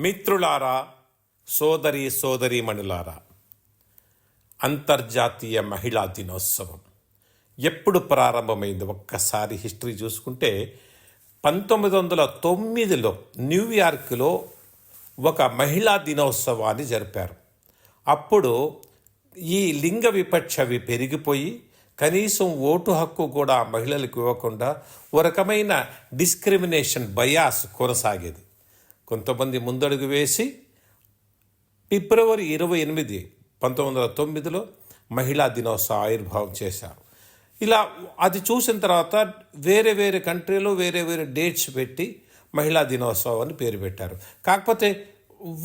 మిత్రులారా సోదరి సోదరీమణులారా అంతర్జాతీయ మహిళా దినోత్సవం ఎప్పుడు ప్రారంభమైంది? ఒక్కసారి హిస్టరీ చూసుకుంటే పంతొమ్మిది వందల తొమ్మిదిలో న్యూయార్క్లో ఒక మహిళా దినోత్సవాన్ని జరిపారు. అప్పుడు ఈ లింగ విపక్షవి పెరిగిపోయి కనీసం ఓటు హక్కు కూడా మహిళలకు ఇవ్వకుండా ఓ రకమైన డిస్క్రిమినేషన్ బయాస్ కొనసాగేది. కొంతమంది ముందడుగు వేసి ఫిబ్రవరి ఇరవై ఎనిమిది పంతొమ్మిది వందల తొమ్మిదిలో మహిళా దినోత్సవ ఆవిర్భావం చేశారు. ఇలా అది చూసిన తర్వాత వేరే వేరే కంట్రీలో వేరే వేరే డేట్స్ పెట్టి మహిళా దినోత్సవం అని పేరు పెట్టారు. కాకపోతే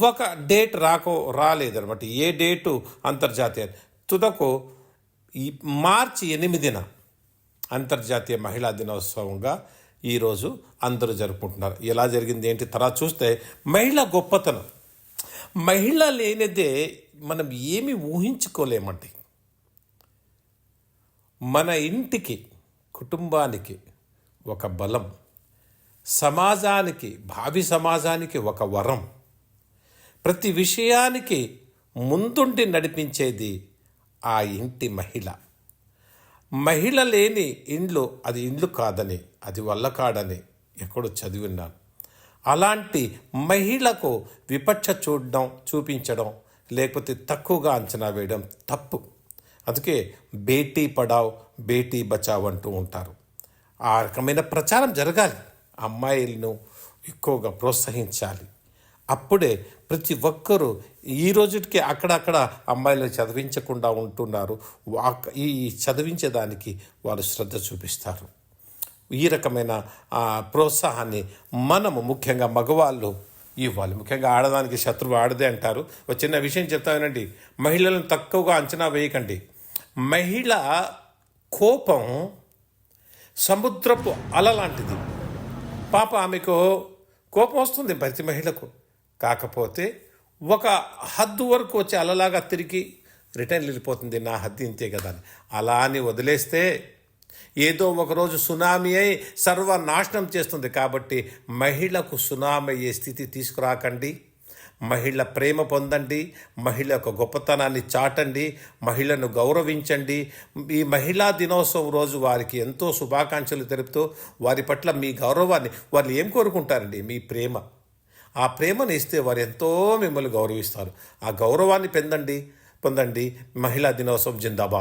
ఒక డేట్ రాకో రాలేదనమాట ఏ డేటు? అంతర్జాతీయ తుదకు ఈ మార్చి ఎనిమిదిన అంతర్జాతీయ మహిళా దినోత్సవంగా ఈరోజు అందరూ జరుపుకుంటున్నారు. ఎలా జరిగింది ఏంటి? తర్వాత చూస్తే మహిళ గొప్పతనం. మహిళ లేనిదే మనం ఏమి ఊహించుకోలేమండి. మన ఇంటికి కుటుంబానికి ఒక బలం సమాజానికి భావి సమాజానికి ఒక వరం ప్రతి విషయానికి ముందుండి నడిపించేది ఆ ఇంటి మహిళ. మహిళ లేని ఇండ్లు అది ఇండ్లు కాదని అది వల్ల కాడని ఎక్కడో చదివిన్నాను అలాంటి మహిళకు విపక్ష చూడడం చూపించడం లేకపోతే తక్కువగా అంచనా వేయడం తప్పు. అందుకే బేటీ పడావ్ బేటీ బచావ్ అంటూ ఉంటారు. ఆ రకమైన ప్రచారం జరగాలి. అమ్మాయిలను ఎక్కువగా ప్రోత్సహించాలి. అప్పుడే ప్రతి ఒక్కరూ ఈ రోజుకి అక్కడక్కడ అమ్మాయిలను చదివించకుండా ఉంటున్నారు. ఈ చదివించేదానికి వారు శ్రద్ధ చూపిస్తారు. ఈ రకమైన ఆ, ప్రోత్సాహాన్ని మనము ముఖ్యంగా మగవాళ్ళు ఇవ్వాలి. ముఖ్యంగా ఆడదానికి శత్రువు ఆడదే అంటారు. ఒక చిన్న విషయం చెప్తానండి మహిళలను తక్కువగా అంచనా వేయకండి. మహిళ కోపం సముద్రపు అల లాంటిది పాప ఆమెకు కోపం వస్తుంది ప్రతి మహిళకు. కాకపోతే ఒక హద్దు వరకు వచ్చి అలలాగా తిరిగి రిటర్న్ వెళ్ళిపోతుంది నా హద్దు ఇంతే కదా అని. అలా అని వదిలేస్తే ఏదో ఒకరోజు సునామీ అయి సర్వనాశనం చేస్తుంది కాబట్టి మహిళకు సునామీ అయ్యే స్థితి తీసుకురాకండి. మహిళ ప్రేమ పొందండి. మహిళ యొక్క గొప్పతనాన్ని చాటండి. మహిళను గౌరవించండి. ఈ మహిళా దినోత్సవం రోజు వారికి ఎంతో శుభాకాంక్షలు తెలుపుతూ వారి పట్ల మీ గౌరవాన్ని వారు ఏం కోరుకుంటారండి? మీ ప్రేమ. ఆ ప్రేమను ఇస్తే వారు ఎంతో మిమ్మల్ని గౌరవిస్తారు. ఆ గౌరవాన్ని పొందండి పొందండి. మహిళా దినోత్సవం జిందాబాద్.